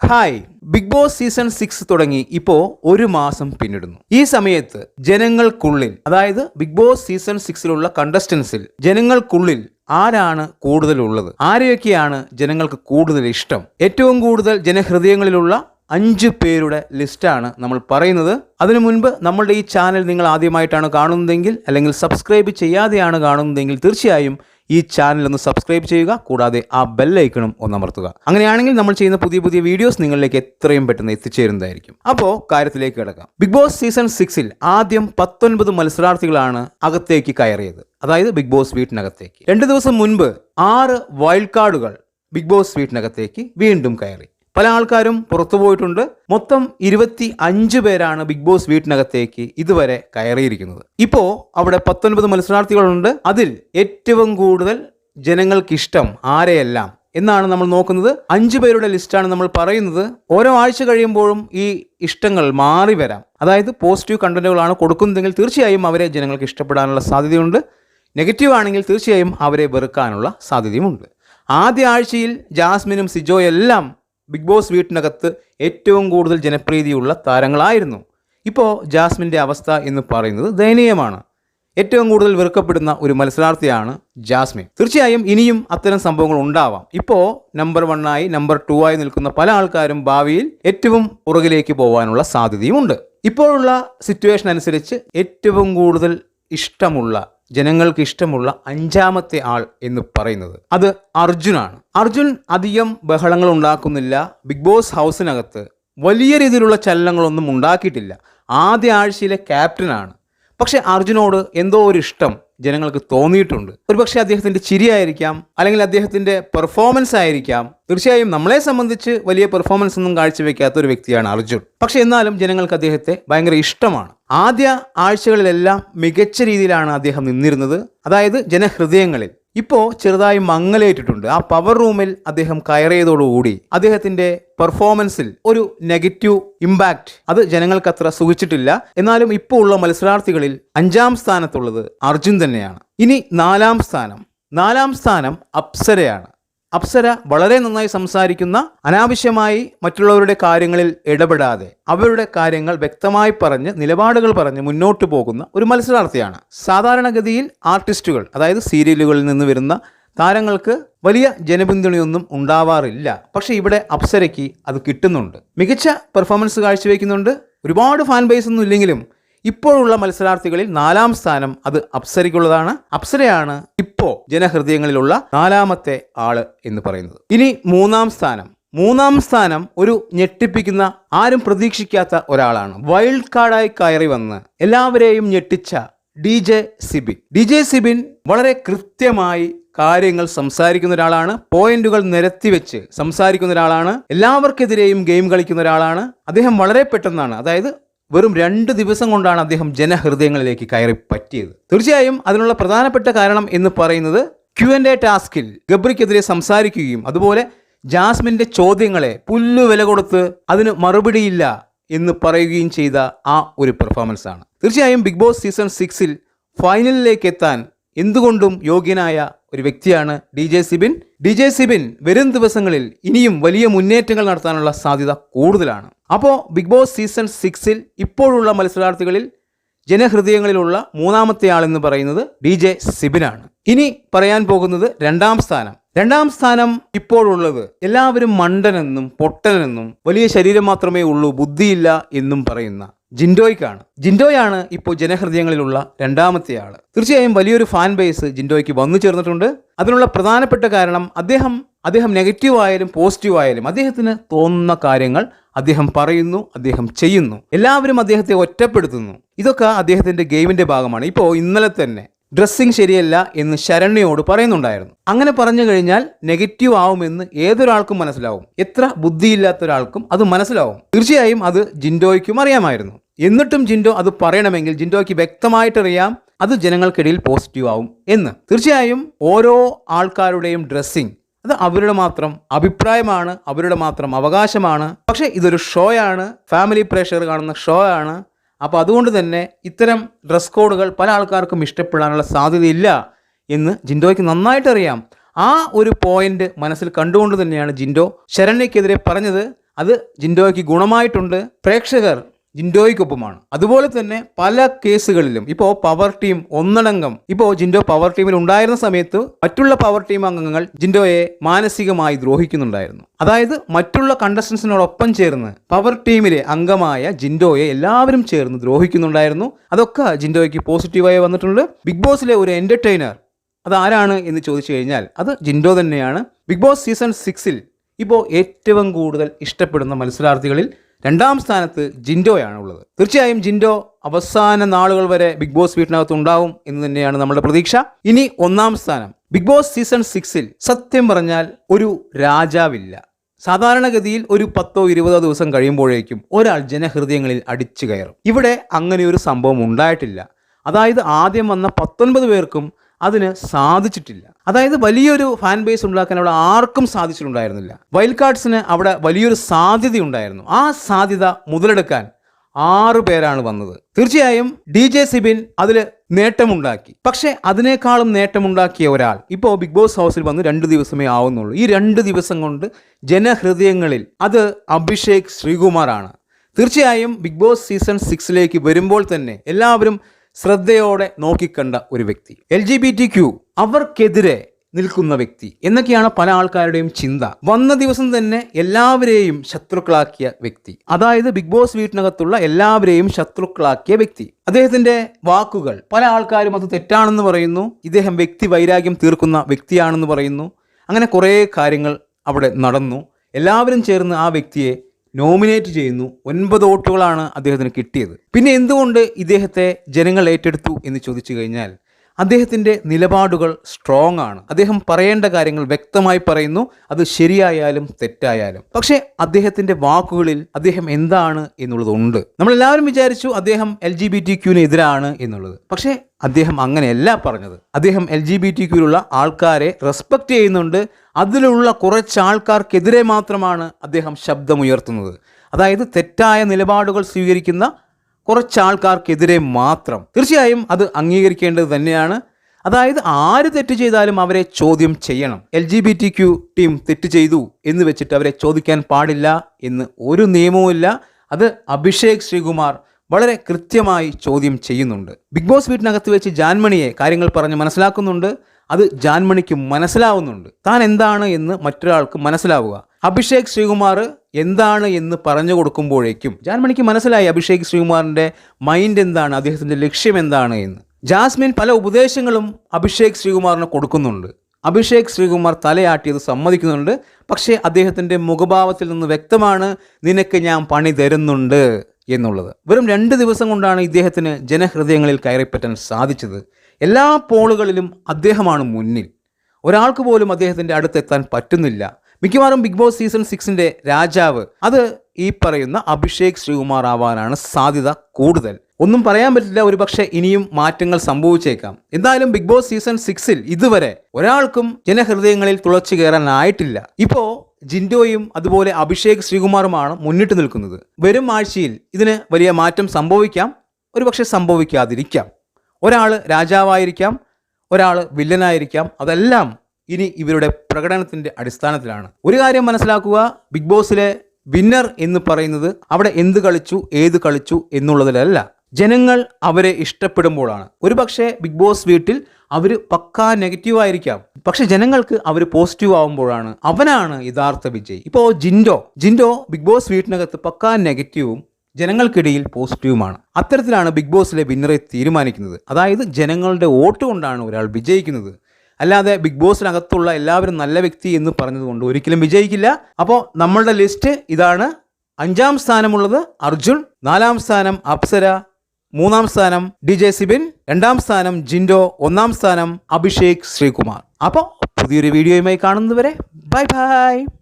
Hi Bigg Boss season six തുടങ്ങി ഇപ്പോ ഒരു മാസം പിന്നിടുന്നു. ഈ സമയത്ത് ജനങ്ങൾക്കുള്ളിൽ അതായത് ബിഗ് ബോസ് സീസൺ സിക്സിലുള്ള കണ്ടസ്റ്റൻസിൽ ജനങ്ങൾക്കുള്ളിൽ ആരാണ് കൂടുതലുള്ളത്? ആരെയൊക്കെയാണ് ജനങ്ങൾക്ക് കൂടുതൽ ഇഷ്ടം? ഏറ്റവും കൂടുതൽ ജനഹൃദയങ്ങളിലുള്ള അഞ്ച് പേരുടെ ലിസ്റ്റാണ് നമ്മൾ പറയുന്നത്. അതിനു മുൻപ് നമ്മളുടെ ഈ ചാനൽ നിങ്ങൾ ആദ്യമായിട്ടാണ് കാണുന്നതെങ്കിൽ അല്ലെങ്കിൽ സബ്സ്ക്രൈബ് ചെയ്യാതെയാണ് കാണുന്നതെങ്കിൽ തീർച്ചയായും ഈ ചാനൽ ഒന്ന് സബ്സ്ക്രൈബ് ചെയ്യുക കൂടാതെ ആ ബെല്ലൈക്കണും ഒന്ന് അമർത്തുക. അങ്ങനെയാണെങ്കിൽ നമ്മൾ ചെയ്യുന്ന പുതിയ പുതിയ വീഡിയോസ് നിങ്ങളിലേക്ക് എത്രയും പെട്ടെന്ന് എത്തിച്ചേരുന്നതായിരിക്കും. അപ്പോൾ കാര്യത്തിലേക്ക് കിടക്കാം. ബിഗ് ബോസ് സീസൺ സിക്സിൽ ആദ്യം പത്തൊൻപത് മത്സരാർത്ഥികളാണ് അകത്തേക്ക് കയറിയത്. അതായത് ബിഗ് ബോസ് വീട്ടിനകത്തേക്ക്. രണ്ട് ദിവസം മുൻപ് ആറ് വൈൽഡ് കാർഡുകൾ ബിഗ് ബോസ് വീട്ടിനകത്തേക്ക് വീണ്ടും കയറി. പല ആൾക്കാരും പുറത്തു പോയിട്ടുണ്ട്. മൊത്തം ഇരുപത്തി അഞ്ച് പേരാണ് ബിഗ് ബോസ് വീട്ടിനകത്തേക്ക് ഇതുവരെ കയറിയിരിക്കുന്നത്. ഇപ്പോ അവിടെ പത്തൊൻപത് മത്സരാർത്ഥികളുണ്ട്. അതിൽ ഏറ്റവും കൂടുതൽ ജനങ്ങൾക്കിഷ്ടം ആരെയെല്ലാം എന്നാണ് നമ്മൾ നോക്കുന്നത്. അഞ്ചു പേരുടെ ലിസ്റ്റാണ് നമ്മൾ പറയുന്നത്. ഓരോ ആഴ്ച കഴിയുമ്പോഴും ഈ ഇഷ്ടങ്ങൾ മാറി വരാം. അതായത് പോസിറ്റീവ് കണ്ടന്റുകളാണ് കൊടുക്കുന്നതെങ്കിൽ തീർച്ചയായും അവരെ ജനങ്ങൾക്ക് ഇഷ്ടപ്പെടാനുള്ള സാധ്യതയുണ്ട്. നെഗറ്റീവ് ആണെങ്കിൽ തീർച്ചയായും അവരെ വെറുക്കാനുള്ള സാധ്യതയുമുണ്ട്. ആദ്യ ആഴ്ചയിൽ ജാസ്മിനും സിജോ എല്ലാം ബിഗ് ബോസ് വീട്ടിനകത്ത് ഏറ്റവും കൂടുതൽ ജനപ്രീതിയുള്ള താരങ്ങളായിരുന്നു. ഇപ്പോൾ ജാസ്മിന്റെ അവസ്ഥ എന്ന് പറയുന്നത് ദയനീയമാണ്. ഏറ്റവും കൂടുതൽ വെറുക്കപ്പെടുന്ന ഒരു മത്സരാർത്ഥിയാണ് ജാസ്മിൻ. തീർച്ചയായും ഇനിയും അത്തരം സംഭവങ്ങൾ ഉണ്ടാവാം. ഇപ്പോൾ നമ്പർ വണ്ണായി നമ്പർ ടു ആയി നിൽക്കുന്ന പല ആൾക്കാരും ഭാവിയിൽ ഏറ്റവും പുറകിലേക്ക് പോകാനുള്ള സാധ്യതയുമുണ്ട്. ഇപ്പോഴുള്ള സിറ്റുവേഷൻ അനുസരിച്ച് ഏറ്റവും കൂടുതൽ ഇഷ്ടമുള്ള ജനങ്ങൾക്ക് ഇഷ്ടമുള്ള അഞ്ചാമത്തെ ആൾ എന്ന് പറയുന്നത് അത് അർജുനാണ്. അർജുൻ അധികം ബഹളങ്ങൾ ഉണ്ടാക്കുന്നില്ല. ബിഗ് ബോസ് ഹൗസിനകത്ത് വലിയ രീതിയിലുള്ള ചലനങ്ങളൊന്നും ഉണ്ടാക്കിയിട്ടില്ല. ആദ്യ ആഴ്ചയിലെ ക്യാപ്റ്റനാണ്. പക്ഷേ അർജുനോട് എന്തോ ഒരു ഇഷ്ടം ജനങ്ങൾക്ക് തോന്നിയിട്ടുണ്ട്. ഒരുപക്ഷെ അദ്ദേഹത്തിന്റെ ചിരിയായിരിക്കാം അല്ലെങ്കിൽ അദ്ദേഹത്തിന്റെ പെർഫോമൻസ് ആയിരിക്കാം. തീർച്ചയായും നമ്മളെ സംബന്ധിച്ച് വലിയ പെർഫോമൻസ് ഒന്നും കാഴ്ചവെക്കാത്ത ഒരു വ്യക്തിയാണ് അർജുൻ. പക്ഷെ എന്നാലും ജനങ്ങൾക്ക് അദ്ദേഹത്തെ ഭയങ്കര ഇഷ്ടമാണ്. ആദ്യ ആഴ്ചകളിലെല്ലാം മികച്ച രീതിയിലാണ് അദ്ദേഹം നിന്നിരുന്നത്. അതായത് ജനഹൃദയങ്ങളിൽ. ഇപ്പോൾ ചെറുതായി മങ്ങലേറ്റിട്ടുണ്ട്. ആ പവർ റൂമിൽ അദ്ദേഹം കയറിയതോടുകൂടി അദ്ദേഹത്തിന്റെ പെർഫോമൻസിൽ ഒരു നെഗറ്റീവ് ഇമ്പാക്റ്റ് അത് ജനങ്ങൾക്ക് അത്ര സുഖിച്ചിട്ടില്ല. എന്നാലും ഇപ്പോൾ ഉള്ള മത്സരാർത്ഥികളിൽ അഞ്ചാം സ്ഥാനത്തുള്ളത് അർജുൻ തന്നെയാണ്. ഇനി നാലാം സ്ഥാനം. നാലാം സ്ഥാനം അപ്സരയാണ്. അപ്സര വളരെ നന്നായി സംസാരിക്കുന്ന അനാവശ്യമായി മറ്റുള്ളവരുടെ കാര്യങ്ങളിൽ ഇടപെടാതെ അവരുടെ കാര്യങ്ങൾ വ്യക്തമായി പറഞ്ഞ് നിലപാടുകൾ പറഞ്ഞ് മുന്നോട്ട് പോകുന്ന ഒരു മത്സരാർത്ഥിയാണ്. സാധാരണഗതിയിൽ ആർട്ടിസ്റ്റുകൾ അതായത് സീരിയലുകളിൽ നിന്ന് വരുന്ന താരങ്ങൾക്ക് വലിയ ജനപിന്തുണയൊന്നും ഉണ്ടാവാറില്ല. പക്ഷേ ഇവിടെ അപ്സരയ്ക്ക് അത് കിട്ടുന്നുണ്ട്. മികച്ച പെർഫോമൻസ് കാഴ്ചവെക്കുന്നുണ്ട്. ഒരുപാട് ഫാൻ ബേസ് ഒന്നും ഇല്ലെങ്കിലും ഇപ്പോഴുള്ള മത്സരാർത്ഥികളിൽ നാലാം സ്ഥാനം അത് അപ്സരയ്ക്കുള്ളതാണ്. അപ്സരയാണ് ഇപ്പോ ജനഹൃദയങ്ങളിലുള്ള നാലാമത്തെ ആൾ എന്ന് പറയുന്നത്. ഇനി മൂന്നാം സ്ഥാനം. മൂന്നാം സ്ഥാനം ഒരു ഞെട്ടിപ്പിക്കുന്ന ആരും പ്രതീക്ഷിക്കാത്ത ഒരാളാണ്. വൈൽഡ് കാർഡായി കയറി വന്ന് എല്ലാവരെയും ഞെട്ടിച്ച D J Sibin. D J Sibin വളരെ കൃത്യമായി കാര്യങ്ങൾ സംസാരിക്കുന്ന ഒരാളാണ്. പോയിന്റുകൾ നിരത്തി വെച്ച് സംസാരിക്കുന്ന ഒരാളാണ്. എല്ലാവർക്കെതിരെയും ഗെയിം കളിക്കുന്ന ഒരാളാണ്. അദ്ദേഹം വളരെ പെട്ടെന്നാണ്. അതായത് വെറും രണ്ട് ദിവസം കൊണ്ടാണ് അദ്ദേഹം ജനഹൃദയങ്ങളിലേക്ക് കയറി പറ്റിയത്. തീർച്ചയായും അതിനുള്ള പ്രധാനപ്പെട്ട കാരണം എന്ന് പറയുന്നത് ക്യു എൻ എ ടാസ്കിൽ ഗബ്രിക്കെതിരെ സംസാരിക്കുകയും അതുപോലെ ജാസ്മിന്റെ ചോദ്യങ്ങളെ പുല്ലു വില കൊടുത്ത് അതിന് മറുപടിയില്ല എന്ന് പറയുകയും ചെയ്ത ആ ഒരു പെർഫോമൻസ് ആണ്. തീർച്ചയായും ബിഗ് ബോസ് സീസൺ സിക്സിൽ ഫൈനലിലേക്ക് എത്താൻ എന്തുകൊണ്ടും യോഗ്യനായ ഒരു വ്യക്തിയാണ് D J Sibin. D J Sibin വരും ദിവസങ്ങളിൽ ഇനിയും വലിയ മുന്നേറ്റങ്ങൾ നടത്താനുള്ള സാധ്യത കൂടുതലാണ്. അപ്പോൾ ബിഗ് ബോസ് സീസൺ സിക്സിൽ ഇപ്പോഴുള്ള മത്സരാർത്ഥികളിൽ ജനഹൃദയങ്ങളിലുള്ള മൂന്നാമത്തെ ആളെന്ന് പറയുന്നത് ഡി ജെ സിബിനാണ്. ഇനി പറയാൻ പോകുന്നത് രണ്ടാം സ്ഥാനം. രണ്ടാം സ്ഥാനം ഇപ്പോഴുള്ളത് എല്ലാവരും മണ്ടനെന്നും പൊട്ടനെന്നും വലിയ ശരീരം മാത്രമേ ഉള്ളൂ ബുദ്ധിയില്ല എന്നും പറയുന്ന ജിൻഡോയ്ക്കാണ്. ജിൻഡോയാണ് ഇപ്പോൾ ജനഹൃദയങ്ങളിലുള്ള രണ്ടാമത്തെ ആൾ. തീർച്ചയായും വലിയൊരു ഫാൻ ബേസ് ജിൻഡോയ്ക്ക് വന്നു ചേർന്നിട്ടുണ്ട്. അതിനുള്ള പ്രധാനപ്പെട്ട കാരണം അദ്ദേഹം അദ്ദേഹം നെഗറ്റീവ് ആയാലും പോസിറ്റീവ് ആയാലും അദ്ദേഹത്തിന് തോന്നുന്ന കാര്യങ്ങൾ അദ്ദേഹം പറയുന്നു അദ്ദേഹം ചെയ്യുന്നു. എല്ലാവരും അദ്ദേഹത്തെ ഒറ്റപ്പെടുത്തുന്നു. ഇതൊക്കെ അദ്ദേഹത്തിന്റെ ഗെയിമിന്റെ ഭാഗമാണ്. ഇപ്പോൾ ഇന്നലെ തന്നെ ഡ്രസ്സിങ് ശരിയല്ല എന്ന് ശരണ്യയോട് പറയുന്നുണ്ടായിരുന്നു. അങ്ങനെ പറഞ്ഞു കഴിഞ്ഞാൽ നെഗറ്റീവ് ആവുമെന്ന് ഏതൊരാൾക്കും മനസ്സിലാവും. എത്ര ബുദ്ധിയില്ലാത്ത ഒരാൾക്കും അത് മനസ്സിലാവും. തീർച്ചയായും അത് ജിൻഡോയ്ക്കും അറിയാമായിരുന്നു. എന്നിട്ടും ജിൻഡോ അത് പറയണമെങ്കിൽ ജിൻഡോയ്ക്ക് വ്യക്തമായിട്ടറിയാം അത് ജനങ്ങൾക്കിടയിൽ പോസിറ്റീവ് ആവും എന്ന്. തീർച്ചയായും ഓരോ ആൾക്കാരുടെയും ഡ്രസ്സിങ് അത് അവരുടെ മാത്രം അഭിപ്രായമാണ് അവരുടെ മാത്രം അവകാശമാണ്. പക്ഷേ ഇതൊരു ഷോയാണ്. ഫാമിലി പ്രേക്ഷകർ കാണുന്ന ഷോ ആണ് അപ്പോൾ അതുകൊണ്ട് തന്നെ ഇത്തരം ഡ്രസ് കോഡുകൾ പല ആൾക്കാർക്കും ഇഷ്ടപ്പെടാനുള്ള സാധ്യതയില്ല എന്ന് ജിൻഡോയ്ക്ക് നന്നായിട്ട് അറിയാം. ആ ഒരു പോയിന്റ് മനസ്സിൽ കണ്ടുകൊണ്ട് തന്നെയാണ് ജിൻഡോ ശരണ്യക്കെതിരെ പറഞ്ഞത്. അത് ജിൻഡോയ്ക്ക് ഗുണമായിട്ടുണ്ട്. പ്രേക്ഷകർ ജിൻഡോയ്ക്കൊപ്പമാണ്. അതുപോലെ തന്നെ പല കേസുകളിലും ഇപ്പോൾ പവർ ടീം ഒന്നടങ്കം ഇപ്പോൾ ജിൻഡോ പവർ ടീമിൽ ഉണ്ടായിരുന്ന സമയത്ത് മറ്റുള്ള പവർ ടീം അംഗങ്ങൾ ജിൻഡോയെ മാനസികമായി ദ്രോഹിക്കുന്നുണ്ടായിരുന്നു. അതായത് മറ്റുള്ള കണ്ടസ്റ്റൻസിനോടൊപ്പം ചേർന്ന് പവർ ടീമിലെ അംഗമായ ജിൻഡോയെ എല്ലാവരും ചേർന്ന് ദ്രോഹിക്കുന്നുണ്ടായിരുന്നു. അതൊക്കെ ജിൻഡോയ്ക്ക് പോസിറ്റീവായി വന്നിട്ടുണ്ട്. ബിഗ് ബോസിലെ ഒരു എന്റർടൈനർ അത് ആരാണ് എന്ന് ചോദിച്ചു കഴിഞ്ഞാൽ അത് ജിൻഡോ തന്നെയാണ്. ബിഗ് ബോസ് സീസൺ സിക്സിൽ ഇപ്പോൾ ഏറ്റവും കൂടുതൽ ഇഷ്ടപ്പെടുന്ന മത്സരാർത്ഥികളിൽ രണ്ടാം സ്ഥാനത്ത് ജിൻഡോയാണ് ഉള്ളത്. തീർച്ചയായും ജിൻഡോ അവസാന നാളുകൾ വരെ ബിഗ് ബോസ് വീട്ടിനകത്ത് ഉണ്ടാവും എന്ന് തന്നെയാണ് നമ്മുടെ പ്രതീക്ഷ. ഇനി ഒന്നാം സ്ഥാനം. ബിഗ് ബോസ് സീസൺ സിക്സിൽ സത്യം പറഞ്ഞാൽ ഒരു രാജാവില്ല. സാധാരണഗതിയിൽ ഒരു പത്തോ ഇരുപതോ ദിവസം കഴിയുമ്പോഴേക്കും ഒരാൾ ജനഹൃദയങ്ങളിൽ അടിച്ചു കയറും. ഇവിടെ അങ്ങനെ ഒരു സംഭവം ഉണ്ടായിട്ടില്ല. അതായത് ആദ്യം വന്ന പത്തൊൻപത് പേർക്കും അതിന് സാധിച്ചിട്ടില്ല. അതായത് വലിയൊരു ഫാൻ ബേസ് ഉണ്ടാക്കാൻ അവിടെ ആർക്കും സാധിച്ചിട്ടുണ്ടായിരുന്നില്ല. വൈൽഡ് കാർഡ്സിന് അവിടെ വലിയൊരു സാധ്യത ഉണ്ടായിരുന്നു ആ സാധ്യത മുതലെടുക്കാൻ ആറു പേരാണ് വന്നത്. തീർച്ചയായും ഡി ജെ സിബിൻ അതിൽ നേട്ടമുണ്ടാക്കി. പക്ഷെ അതിനേക്കാളും നേട്ടമുണ്ടാക്കിയ ഒരാൾ ഇപ്പോൾ ബിഗ് ബോസ് ഹൗസിൽ വന്ന് രണ്ട് ദിവസമേ ആവുന്നുള്ളൂ. ഈ രണ്ട് ദിവസം കൊണ്ട് ജനഹൃദയങ്ങളിൽ അത് അഭിഷേക് ശ്രീകുമാറാണ്. തീർച്ചയായും ബിഗ് ബോസ് സീസൺ സിക്സിലേക്ക് വരുമ്പോൾ തന്നെ എല്ലാവരും ശ്രദ്ധയോടെ നോക്കിക്കണ്ട ഒരു വ്യക്തി. L G B T Q അവർക്കെതിരെ നിൽക്കുന്ന വ്യക്തി എന്നൊക്കെയാണ് പല ആൾക്കാരുടെയും ചിന്ത. വന്ന ദിവസം തന്നെ എല്ലാവരെയും ശത്രുക്കളാക്കിയ വ്യക്തി. അതായത് ബിഗ് ബോസ് വീട്ടിനകത്തുള്ള എല്ലാവരെയും ശത്രുക്കളാക്കിയ വ്യക്തി. അദ്ദേഹത്തിന്റെ വാക്കുകൾ പല ആൾക്കാരും അത് തെറ്റാണെന്ന് പറയുന്നു ഇദ്ദേഹം വ്യക്തി വൈരാഗ്യം തീർക്കുന്ന വ്യക്തിയാണെന്ന് പറയുന്നു. അങ്ങനെ കുറേ കാര്യങ്ങൾ അവിടെ നടന്നു. എല്ലാവരും ചേർന്ന് ആ വ്യക്തിയെ നോമിനേറ്റ് ചെയ്യുന്നു. ഒൻപത് വോട്ടുകളാണ് അദ്ദേഹത്തിന് കിട്ടിയത്. പിന്നെ എന്തുകൊണ്ട് ഇദ്ദേഹത്തെ ജനങ്ങൾ ഏറ്റെടുത്തു എന്ന് ചോദിച്ചു കഴിഞ്ഞാൽ അദ്ദേഹത്തിന്റെ നിലപാടുകൾ സ്ട്രോങ് ആണ്. അദ്ദേഹം പറയേണ്ട കാര്യങ്ങൾ വ്യക്തമായി പറയുന്നു. അത് ശരിയായാലും തെറ്റായാലും. പക്ഷേ അദ്ദേഹത്തിന്റെ വാക്കുകളിൽ അദ്ദേഹം എന്താണ് എന്നുള്ളതുണ്ട്. നമ്മളെല്ലാവരും വിചാരിച്ചു അദ്ദേഹം എൽ ജി ബി ടി എന്നുള്ളത്. പക്ഷേ അദ്ദേഹം അങ്ങനെയല്ല പറഞ്ഞത്. അദ്ദേഹം എൽ ജി ബി ടി ക്യൂലുള്ള ആൾക്കാരെ റെസ്പെക്റ്റ് ചെയ്യുന്നുണ്ട്. അതിലുള്ള കുറച്ച് ആൾക്കാർക്കെതിരെ മാത്രമാണ് അദ്ദേഹം ശബ്ദമുയർത്തുന്നത്. അതായത് തെറ്റായ നിലപാടുകൾ സ്വീകരിക്കുന്ന കുറച്ച് ആൾക്കാർക്കെതിരെ മാത്രം. തീർച്ചയായും അത് അംഗീകരിക്കേണ്ടത് തന്നെയാണ്. അതായത് ആര് തെറ്റ് ചെയ്താലും അവരെ ചോദ്യം ചെയ്യണം. L G B T Q team തെറ്റ് ചെയ്തു എന്ന് വെച്ചിട്ട് അവരെ ചോദിക്കാൻ പാടില്ല എന്ന് ഒരു നിയമവുമില്ല അത് അഭിഷേക് ശ്രീകുമാർ വളരെ കൃത്യമായി ചോദ്യം ചെയ്യുന്നുണ്ട്. ബിഗ് ബോസ് വീട്ടിനകത്ത് വെച്ച് ജാൻമണിയെ കാര്യങ്ങൾ പറഞ്ഞ് മനസ്സിലാക്കുന്നുണ്ട്. അത് ജാൻമണിക്ക് മനസ്സിലാവുന്നുണ്ട്. താൻ എന്താണ് എന്ന് മറ്റൊരാൾക്ക് മനസ്സിലാവുക. അഭിഷേക് ശ്രീകുമാർ എന്താണ് എന്ന് പറഞ്ഞു കൊടുക്കുമ്പോഴേക്കും ജാൻമണിക്ക് മനസ്സിലായി അഭിഷേക് ശ്രീകുമാറിന്റെ മൈൻഡ് എന്താണ് അദ്ദേഹത്തിന്റെ ലക്ഷ്യം എന്താണ് എന്ന്. ജാസ്മിൻ പല ഉപദേശങ്ങളും അഭിഷേക് ശ്രീകുമാറിന് കൊടുക്കുന്നുണ്ട്. അഭിഷേക് ശ്രീകുമാർ തലയാട്ടിയത് സമ്മതിക്കുന്നുണ്ട്. പക്ഷേ അദ്ദേഹത്തിന്റെ മുഖഭാവത്തിൽ നിന്ന് വ്യക്തമാണ് നിനക്ക് ഞാൻ പണി തരുന്നുണ്ട് എന്നുള്ളത്. വെറും രണ്ട് ദിവസം കൊണ്ടാണ് ഇദ്ദേഹത്തിന് ജനഹൃദയങ്ങളിൽ കയറിപ്പറ്റാൻ സാധിച്ചത്. എല്ലാ പോളുകളിലും അദ്ദേഹമാണ് മുന്നിൽ. ഒരാൾക്ക് പോലും അദ്ദേഹത്തിന്റെ അടുത്തെത്താൻ പറ്റുന്നില്ല. മിക്കവാറും ബിഗ് ബോസ് സീസൺ സിക്സിന്റെ രാജാവ് അത് ഈ പറയുന്ന അഭിഷേക് ശ്രീകുമാർ ആവാനാണ് സാധ്യത കൂടുതൽ. ഒന്നും പറയാൻ പറ്റില്ല ഒരുപക്ഷെ ഇനിയും മാറ്റങ്ങൾ സംഭവിച്ചേക്കാം. എന്തായാലും ബിഗ് ബോസ് സീസൺ സിക്സിൽ ഇതുവരെ ഒരാൾക്കും ജനഹൃദയങ്ങളിൽ തുളച്ചു കയറാനായിട്ടില്ല. ഇപ്പോ ജിൻഡോയും അതുപോലെ അഭിഷേക് ശ്രീകുമാറുമാണ് മുന്നിട്ട് നിൽക്കുന്നത്. വരും ആഴ്ചയിൽ ഇതിന് വലിയ മാറ്റം സംഭവിക്കാം ഒരുപക്ഷെ സംഭവിക്കാതിരിക്കാം. ഒരാൾ രാജാവായിരിക്കാം ഒരാൾ വില്ലനായിരിക്കാം അതെല്ലാം ഇനി ഇവരുടെ പ്രകടനത്തിന്റെ അടിസ്ഥാനത്തിലാണ്. ഒരു കാര്യം മനസ്സിലാക്കുക ബിഗ് ബോസിലെ വിന്നർ എന്ന് പറയുന്നത് അവിടെ എന്ത് കളിച്ചു ഏത് കളിച്ചു എന്നുള്ളതിലല്ല. ജനങ്ങൾ അവരെ ഇഷ്ടപ്പെടുമ്പോഴാണ്. ഒരു പക്ഷേ ബിഗ് ബോസ് വീട്ടിൽ അവർ പക്കാ നെഗറ്റീവ് ആയിരിക്കാം. പക്ഷെ ജനങ്ങൾക്ക് അവർ പോസിറ്റീവ് ആവുമ്പോഴാണ്. അവനാണ് യഥാർത്ഥ വിജയ്. ഇപ്പോൾ ജിൻഡോ. ജിൻഡോ ബിഗ് ബോസ് വീട്ടിനകത്ത് പക്കാ നെഗറ്റീവും ജനങ്ങൾക്കിടയിൽ പോസിറ്റീവുമാണ് അത്തരത്തിലാണ് ബിഗ് ബോസിലെ വിന്നറെ തീരുമാനിക്കുന്നത്. അതായത് ജനങ്ങളുടെ വോട്ട് കൊണ്ടാണ് ഒരാൾ വിജയിക്കുന്നത്. അല്ലാതെ ബിഗ് ബോസിനകത്തുള്ള എല്ലാവരും നല്ല വ്യക്തി എന്ന് പറഞ്ഞതുകൊണ്ട് ഒരിക്കലും വിജയിക്കില്ല. അപ്പോൾ നമ്മളുടെ ലിസ്റ്റ് ഇതാണ്. അഞ്ചാം സ്ഥാനമുള്ളത് അർജുൻ നാലാം സ്ഥാനം അപ്സര മൂന്നാം സ്ഥാനം ഡി ജെ സിബിൻ രണ്ടാം സ്ഥാനം ജിൻഡോ ഒന്നാം സ്ഥാനം അഭിഷേക് ശ്രീകുമാർ. അപ്പോൾ പുതിയൊരു വീഡിയോയുമായി കാണുന്നതുവരെ ബൈ ബൈ.